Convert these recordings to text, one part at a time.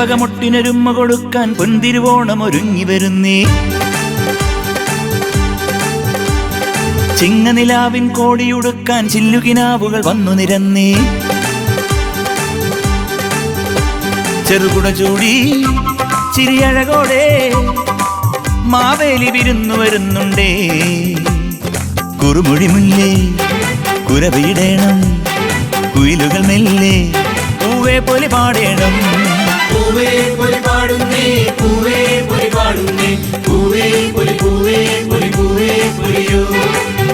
ചെമ്പകമൊട്ടിനൊരുമ്മ കൊടുക്കാൻ പൊന്തിരുവോണം ഒരുങ്ങി വരുന്നേ. ചിങ്ങനിലാവിൻ കോടിയുടുക്കാൻ ചില്ലുകിനാവുകൾ വന്നു നിരന്നേ. ചെറുകുട ചൂടി ചിരിയഴകോടെ മാവേലി വിരുന്നു വരുന്നുണ്ടേ. കുറുമൊഴി മുല്ലേ കുരവീടേണം കുയിലുകൾ മെല്ലെ പൂവേ പൊലി പാടേണം. പൂവേ പൊലി പാടുന്നേ പൂവേ പൊലി പാടുന്നേ. പൂവേ പൊലി പൂവേ പൊലി പൂവേ പൊലിയോ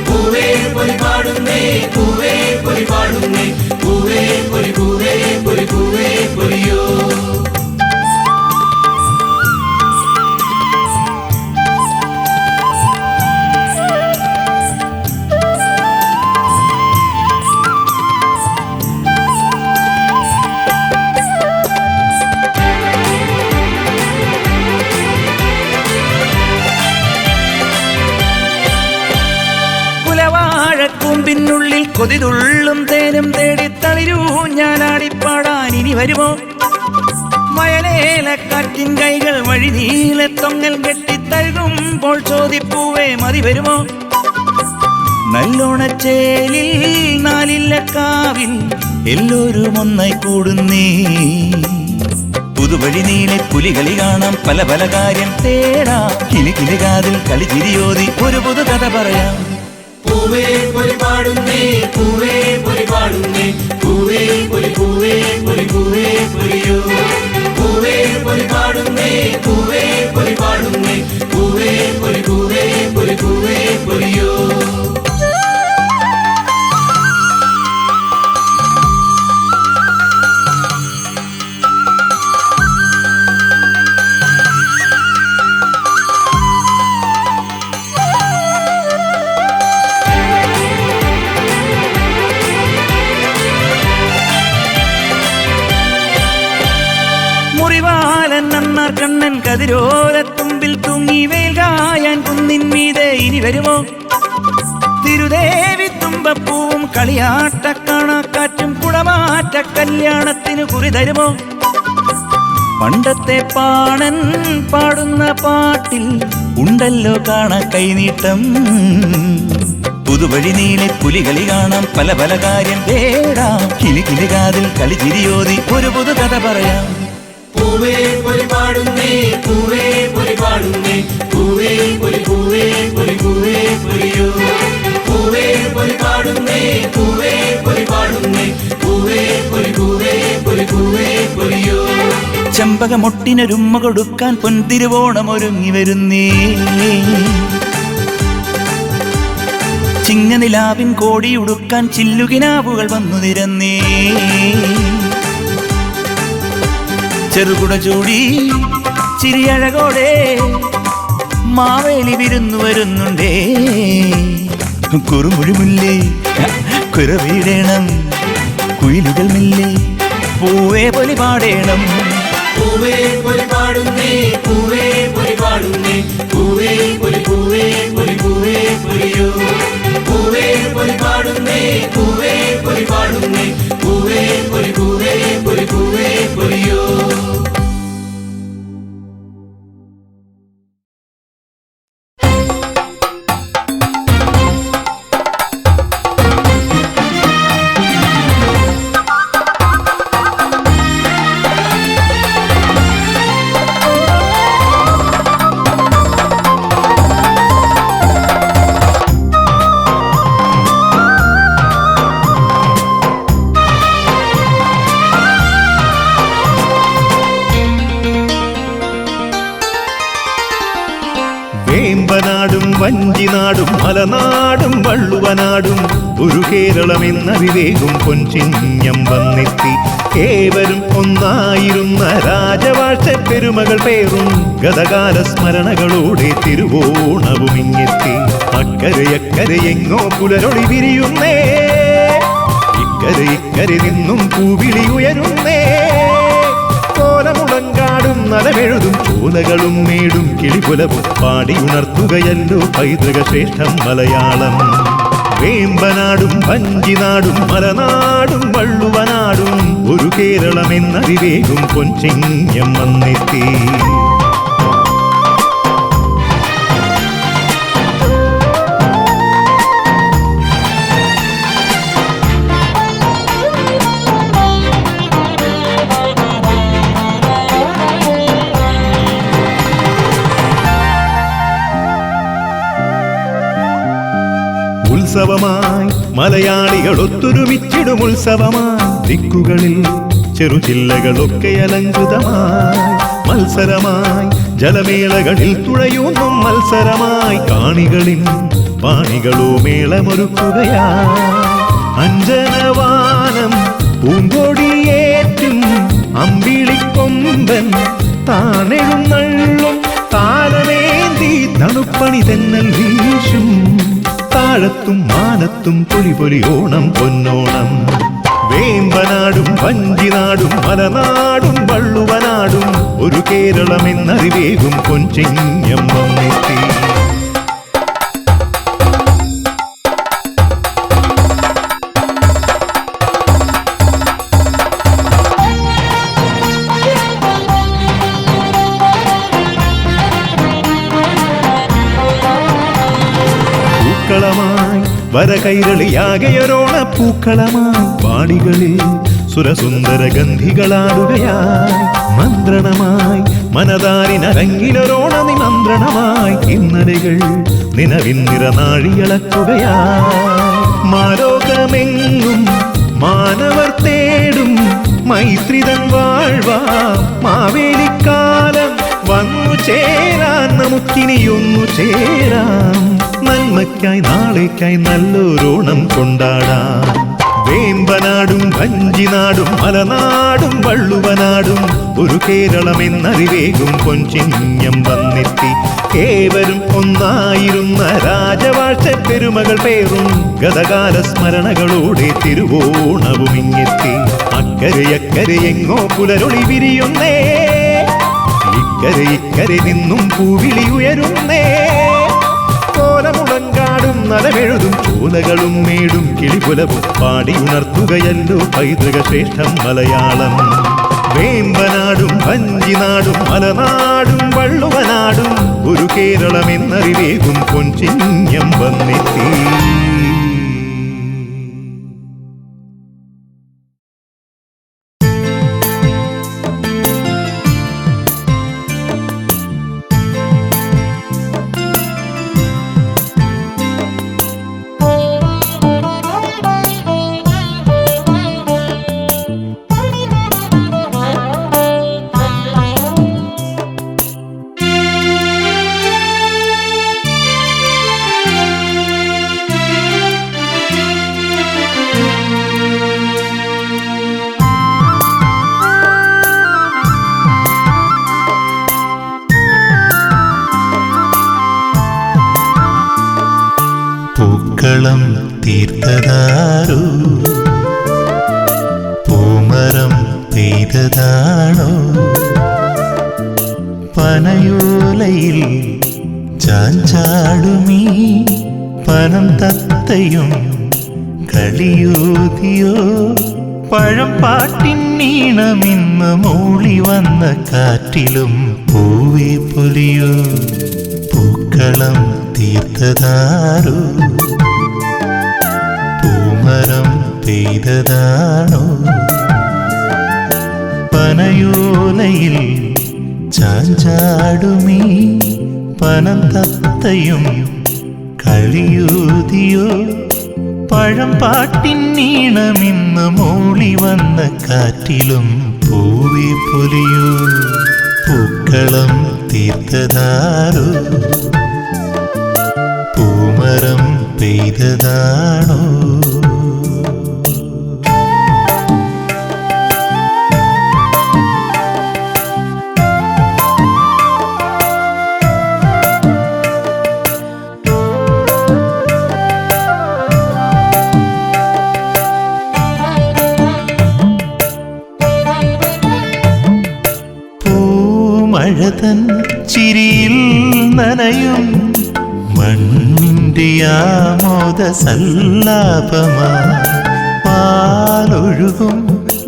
പൂവേ പൊലി പാടുന്നേ പൂവേ പൊലി പാടുന്നേ. പൂവേ പൊലി പൂവേ പൊലി പൂവേ പൊലിയോ കുലവാഴക്കൂമ്പിനുള്ളിൽ കൊതിതുള്ളും തേനും തേടി തളിരൂ. ഞാൻ ആടിപ്പാടാൻ ഇനി വരുമോ? വയലേലക്കാറ്റിൻ കൈകൾ വഴി നീലത്തൊങ്ങൽ കെട്ടിത്തഴുകുമ്പോൾ ചോദിപ്പൂവേ മതി വരുമോ? നല്ലോണച്ചേലിൽ നാലില്ലക്കാവിൽ എല്ലാവരും ഒന്നായി കൂടുന്നേ. പുതുവഴി നീലെ പുലികളി കാണാം പല പല കാര്യം തേടാം. കിളി കിളി കാതിൽ കളി തിരിയോതി ഒരു പുതു കഥ പറയാം. പൂവേ പൊലി പാടുന്നേ പൂവേ പൊലി പാടുന്നേ പൂവേ പൊലി പൂവേ പൊലി പൂവേ പൊലിയോ പൂവേ പൊലി പാടുന്നേ പൂവേ പൊലി പാടുന്നേ പൂവേ പൊലി പൂവേ പൊലി പൂവേ പൊലിയോ തുമ്പപ്പൂവും കളിയാട്ട കാണാക്കാറ്റും കുടമാറ്റ കല്യാണത്തിന് കുറി തരുമോ? പണ്ടത്തെ പാണൻ പാടുന്ന പാട്ടിൽ ഉണ്ടല്ലോ കാണ കൈനീട്ടം. പുതുവഴി നീലെ പുലികളി കാണാം പല പല കാര്യം തേടാം. കിളി കാതിൽ കളി ചിരിയോതി ഒരു പുതു കഥ പറയാം. പൂവേ പൊലി പാടുന്നേ പൂവേ പൊലി പാടുന്നേ പൂവേ പൊലി ചെമ്പകമൊട്ടിനൊരുമ്മ കൊടുക്കാൻ പൊൻതിരുവോണം ഒരുങ്ങി വരുന്നേ. ചിങ്ങനിലാവിൻ കോടി ഉടുക്കാൻ ചില്ലുകിനാവുകൾ വന്നു നിരന്നേ. ചെറുകുട ചൂടി ചിരിയഴകോടെ മാവേലി വിരുന്നു വരുന്നുണ്ടേ. കുറുമുഴിമില്ലേ കുറവീടേണം കുയിലുകൾ മില്ലേ പൂവേ പൊലി പാടേണം. പൂവേ പൊലി പാടുന്നേ പൂവേ പൊലി പാടുന്നേ പൂവേ പൊലി പൂവേ പൊലി പൂവേ പൊലിയോ. പൂവേ പൊലി പാടുന്നേ പൂവേ പൊലി പാടുന്നേ പൂവേ പൊലി പൂവേ പൊൻചിഞ്ഞം വന്നെത്തി. ഏവരും ഒന്നായിരുന്ന രാജവാഴ്ച പെരുമകൾ പേറും ഗതകാല സ്മരണകളോടെ തിരുവോണവും ഇങ്ങെത്തി. അക്കരെ എങ്ങോ പുലരൊളി വിരിയുന്നേ. ഇക്കരെ ഇക്കരെ നിന്നും പൂവിളി ഉയരുന്നേ. കോലമുളങ്കാട് നടമെഴുതും ചോലകളും മേടും കിളിപുലവും പാടിയുണർത്തുകയല്ലോ പൈതൃക ശ്രേഷ്ഠം മലയാളം. വേമ്പനാടും വഞ്ചിനാടും മലനാടും വള്ളുവനാടും ഒരു കേരളമെന്നതിവേകും പൊൻചിങ്ങം വന്നെത്തി. ഉത്സവമായി മലയാളികൾ ഒത്തൊരുമിച്ചിടും ഉത്സവമായി. ദിക്കുകളിൽ ചെറുചില്ലകളൊക്കെ അലങ്കൃതമായി. മത്സരമായി ജലമേളകളിൽ തുഴയുന്നു മത്സരമായി. കാണികളിൽ പാണികളോ മേളമൊരുക്കുകയായി. അഞ്ജനവാനം പൂങ്കൊടിയേറ്റും അമ്പിളിക്കൊമ്പൻ താനെഴുന്നള്ളും താരമേന്തി തണുപ്പണി തെന്നൽ വീശും. താഴത്തും മാനത്തും പൊലി പൊലി ഓണം പൊന്നോണം. വേമ്പനാടും വഞ്ചിനാടും മലനാടും വള്ളുവനാടും ഒരു കേരളമെന്നറിവേകും കൊഞ്ചിങ്ങം വന്നെത്തി പൂക്കളമായി. വര കൈരളിയാകെയൊരോണ പൂക്കളമായി പാടികളിൽ സുരസുന്ദര ഗന്ധികളാടുകയായി മന്ത്രണമായി മനതാരിനരങ്ങിലൊരോണ നിമന്ത്രണമായി. ഇന്നലകൾ നിലവിൻ നിറനാഴിയളക്കുകയായി. മാലോകമെങ്ങും മാനവർ തേടും മൈത്രിതൻ വാഴ്വാ. മാവേലിക്കാലം വന്നു ചേരാൻ നമുക്കിനിയൊന്നു ചേരാം. നന്മയ്ക്കായി നാളേക്കായി നല്ലൊരോണം കൊണ്ടാടാം. വേമ്പനാടും വഞ്ചിനാടും മലനാടും വള്ളുവനാടും ഒരു കേരളം കേരളമെന്നറിവേകും പൊൻചിങ്ങം വന്നെത്തി. ഏവരും ഒന്നായിരുന്ന രാജവാഴ്ച പെരുമകൾ പേറും ഗതകാല സ്മരണകളോടെ തിരുവോണവും ഇങ്ങെത്തി. അക്കരെ എങ്ങോ പുലരൊളി വിരിയുന്നേ. ഇക്കരെ ഇക്കരെ നിന്നും പൂവിളി ഉയരുന്നേ. നലമെഴുതും ചോലകളും മേടും കിളിപുലവും പാടി പാടിയുണർത്തുകയല്ലോ പൈതൃക ശ്രേഷ്ഠം മലയാളം. വേമ്പനാടും വഞ്ചിനാടും മലനാടും വള്ളുവനാടും ഒരു കേരളമെന്നറിവേകും കൊഞ്ചിഞ്ഞം വന്നെത്തി. പൂക്കളം തീർത്തതാരോ? പൂമരം പെയ്തതാണോ? പനയോലയിൽ ചാഞ്ചാടുമീ പനം തത്തയും കളിയൂതിയോ? പഴം പാട്ടിൻ നീണമിന്ന് മൂളി വന്ന കാറ്റിലും പൂവേ പൊലിയോ പൂക്കളം തീർത്തതാരോ? പെയ്തതാണോ പനയോലയിൽ ചാഞ്ചാടുമീ പനം തത്തയും കളിയൂതിയോ? പഴം പാട്ടിൻ നീണമിന്ന് മൂളി വന്ന കാറ്റിലും പൂവി പൊലിയോ. പൂക്കളം തീർത്തതാരോ? പൂമരം പെയ്തതാണോ? തൻ ചിരിയിൽ നനയും മണ്ണിന്റെ ആമോദ സല്ലാപമാ പാലൊഴുകും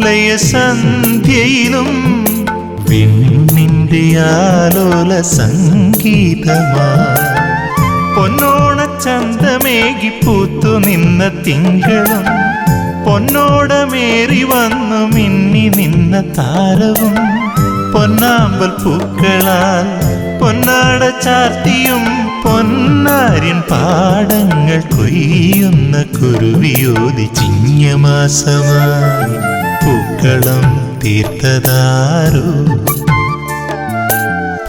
ലയസന്ധ്യയിലും വിണ്ണിന്റെ ആലോല സംഗീതമാ പൊന്നോണച്ചന്തമേകി പൂത്തു നിന്ന തിങ്കളും പൊന്നോടമേറി വന്നു മിന്നി നിന്ന താരവും. പൊന്നാമ്പൽ പൂക്കളാൽ പൊന്നാട ചാർത്തിയും പൊന്നാരിൻ പാടങ്ങൾ കൊയ്യുന്ന കുരുവിയോതി ചിങ്ങമാസമായി പൂക്കളം തീർത്തതാരോ?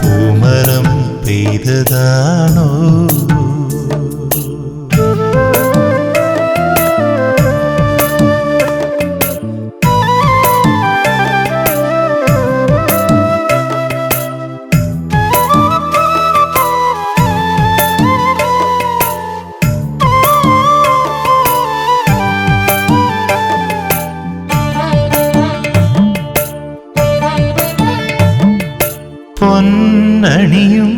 പൂമരം പെയ്തതാണോ? പൊന്നണിയും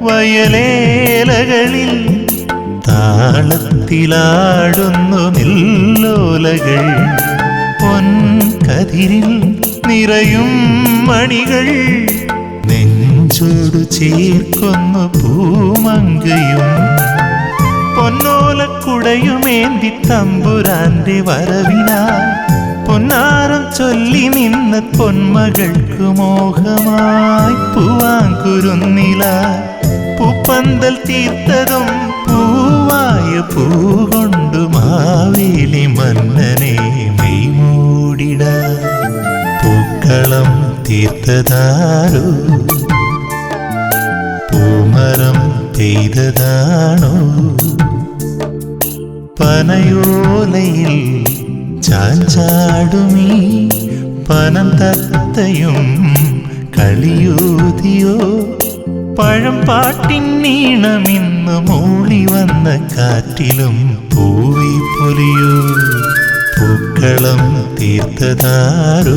വയലേലകളിൽ താളത്തിലാടുന്നു നില്ലോലകൾ. പൊൻകതിരിൽ നിറയും മണികൾ നെഞ്ചോടു ചേർക്കുന്നു പൂമങ്കയും. പൊന്നോലക്കുടയുമേന്തി തമ്പുരാന്റെ വരവിനാൽ പൊന്നാരം ചൊല്ലി നിന്ന് പൊന്മകൾക്ക് മോഹമായി പൂവാങ്കുരുന്നില. പൂപ്പന്തൽ തീർത്തതും പൂവായ പൂ കൊണ്ടു മാവേലി മന്നനെ മെയ്മൂടിട. പൂക്കളം തീർത്തതാരോ പൂമരം പെയ്തതാണോ? പനയോലയിൽ ചാഞ്ചാടുമീ പനം തത്തയും കളിയൂതിയോ? പഴം പാട്ടിൻ നീണമിന്ന് മൂളി വന്ന കാറ്റിലും പൂവി പൊലിയോ. പൂക്കളം തീർത്തതാരോ?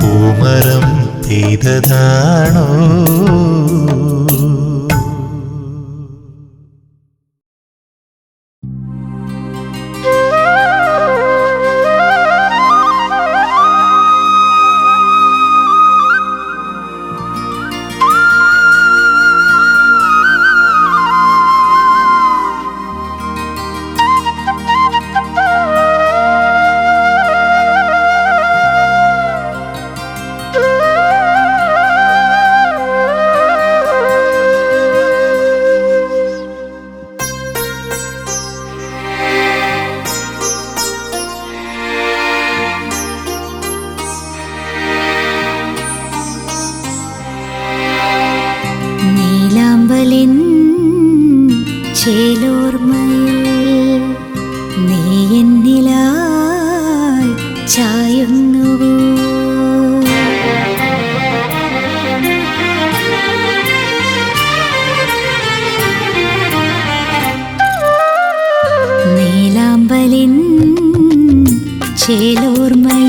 പൂമരം പെയ്തതാണോ? celor mai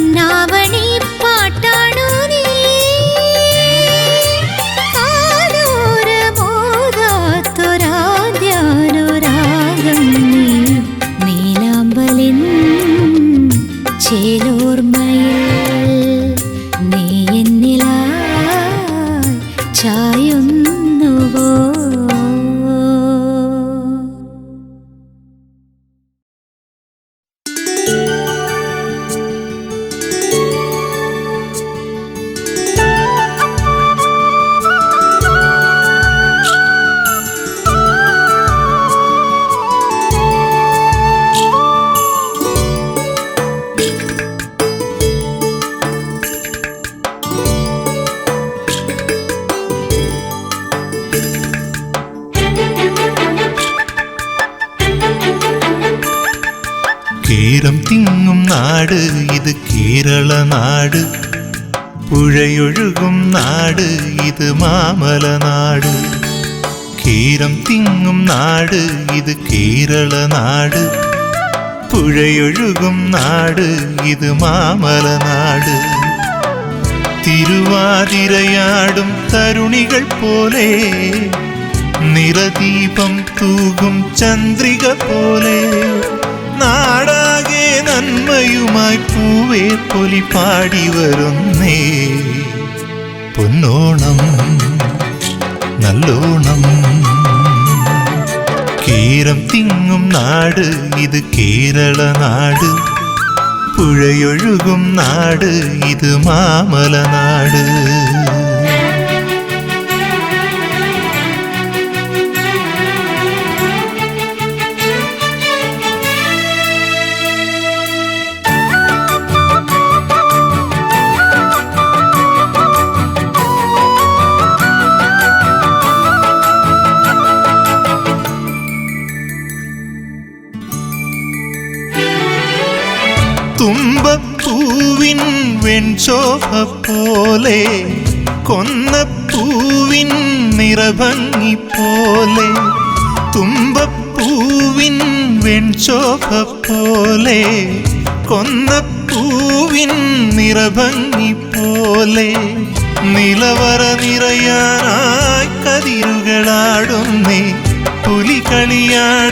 அண்ணாவ കേരം തിങ്ങും നാട് ഇത് കേരള നാട്. പുഴയൊഴുകും നാട് ഇത് മാമല നാട്. കേരം തിങ്ങും നാട് ഇത് കേരള നാട്. പുഴയൊഴുകും നാട് ഇത് മാമല നാട്. തിരുവാതിരയാടും തരുണികൾ പോലെ നിറദീപം തൂകും ചന്ദ്രിക പോലെ. നാടാകെ നന്മയുമായി പൂവേ പൊലി പാടി വരുന്നേ പൊന്നോണം നല്ലോണം കേരം തിങ്ങും നാട് ഇത് കേരള നാട് പുഴയൊഴുകും നാട് ഇത് മാമല നാട് പോലെ കൊന്നപ്പൂവിൻ നിറഭംഗി പോലെ തുമ്പപ്പൂവിൻ വെൺശോഭ പോലെ കൊന്നപ്പൂവിൻ നിറഭംഗി പോലെ നിലവറ നിറയാനായി കതിരുകളാടുന്നേ പുലികളിയാടാനായി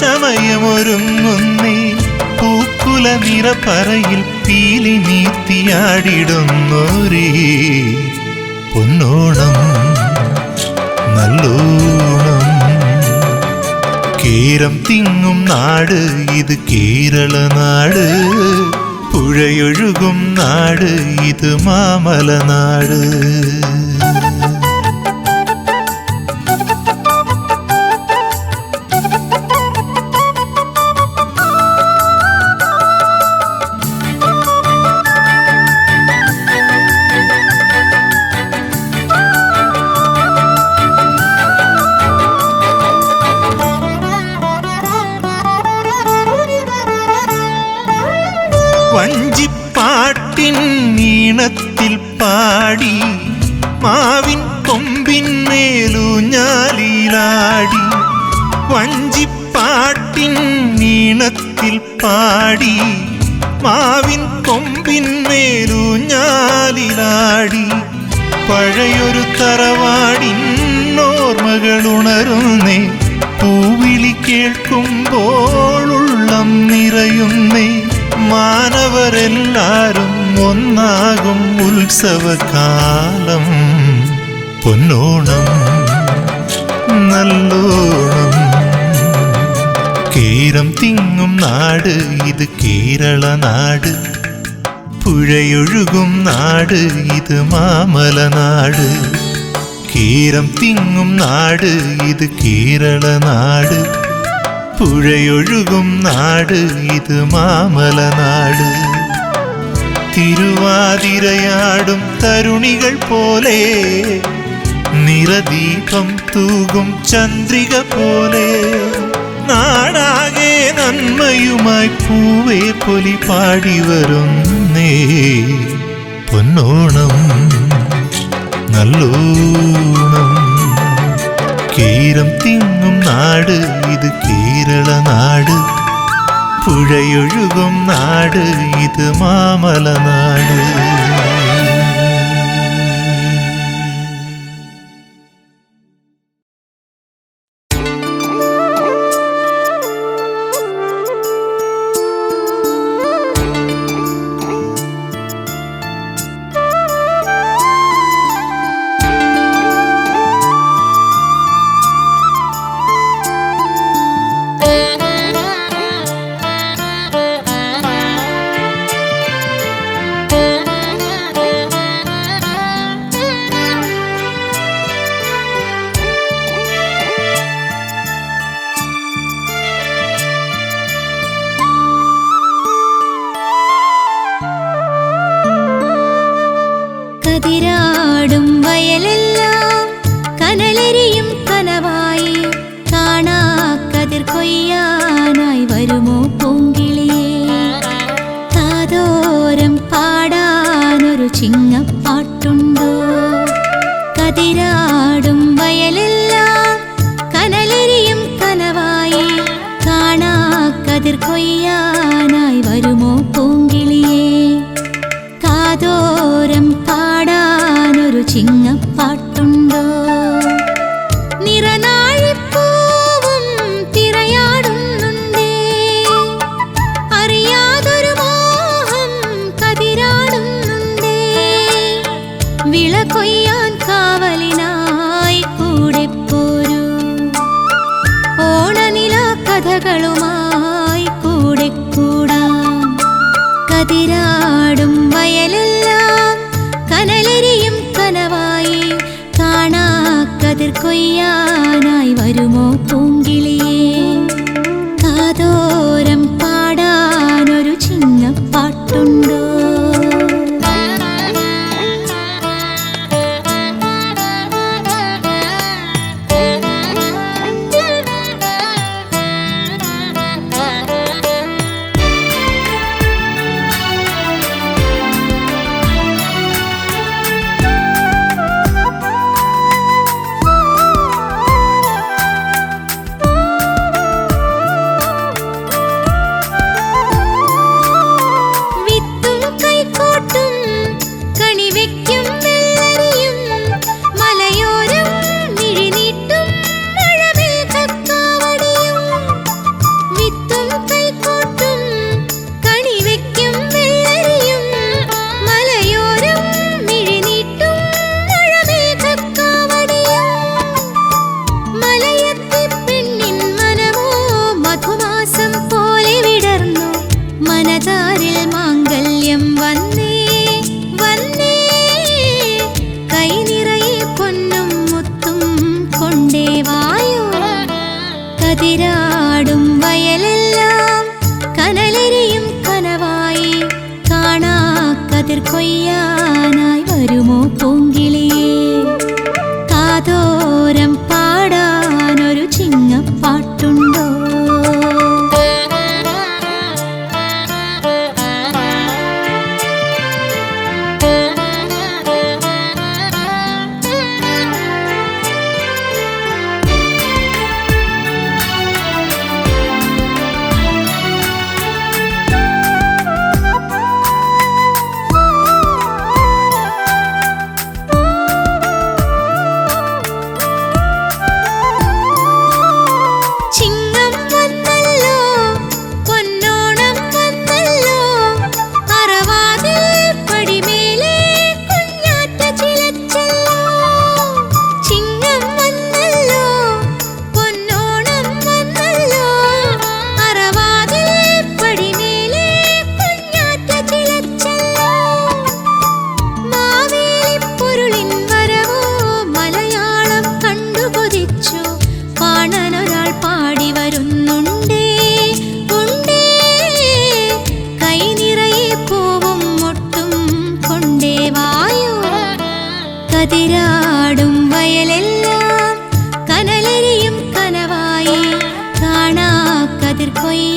ചമയമൊരുങ്ങുന്നേ. പൂക്കുല നിറപ്പറയിൽ പീലി നീത്തിയാടിടുന്നോരേ പൊന്നോണം നല്ലോണം. കേരം തിങ്ങും നാട് ഇത് കേരള നാട്. പുഴയൊഴുകും നാട് ഇത് മാമല നാട്. ഈണത്തിൽ പാടി മാവിൻ കൊമ്പിൻ മേലൂഞ്ഞാലിലാടി ഊഞ്ഞാലിലാടി വഞ്ചിപ്പാട്ടിൻ ഈണത്തിൽ പാടി മാവിൻ കൊമ്പിന്മേലൂഞ്ഞാലിലാടി പഴയൊരു തറവാടിൻ ഓർമ്മകളുണരുന്നേ പൂവിളി കേൾക്കുമ്പോൾ ഉള്ളം നിറയുന്നേ മാനവരെല്ലാരും ഒന്നാകും ഉത്സവകാലം പൊന്നോണം നല്ലോണം കേരം തിങ്ങും നാട് ഇത് കേരള നാട് പുഴയൊഴുകും നാട് ഇത് മാമല നാട് കേരം തിങ്ങും നാട് ഇത് കേരള നാട് പുഴയൊഴുകും നാട് ഇത് മാമല നാട് തിരുവാതിരയാടും തരുണികൾ പോലെ. നിറദീപം തൂകും ചന്ദ്രിക പോലെ. നാടാകെ നന്മയുമായി പൂവേ പൊലി പാടി വരുന്നേ. പൊന്നോണം നല്ലോണം. കീരം തിങ്ങും നാട് ഇത് കേരള നാട് പുഴയൊഴുകും നാട് ഇത് മാമല നാട് കതിർ കൊയ്യാനായി വരുമോ പൂങ്കിളിയേ? കാതോരം പാടാനൊരു ചിങ്ങപ്പാട്ടുണ്ടോ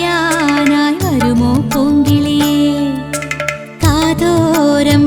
കൊയ്യാനായി വരുമോ പൂങ്കിളിയേ കാതോരം